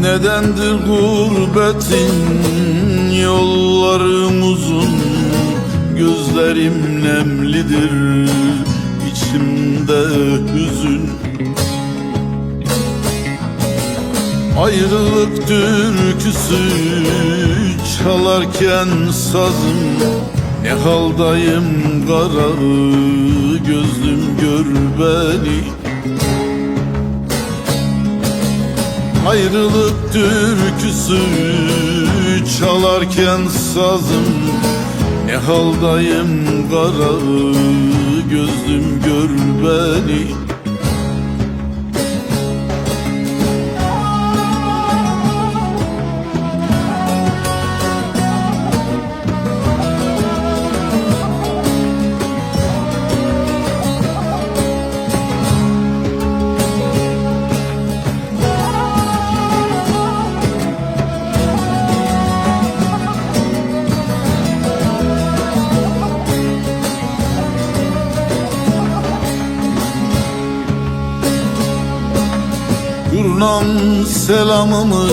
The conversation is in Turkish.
Nedendir gurbetin? Yollarım uzun Gözlerim nemlidir içimde hüzün. Ayrılık türküsü çalarken sazım Ne haldayım kara gözlüm gör beni Ayrılık türküsü çalarken sazım. Ne haldayım kara gözlüm gör beni Kurnam selamımı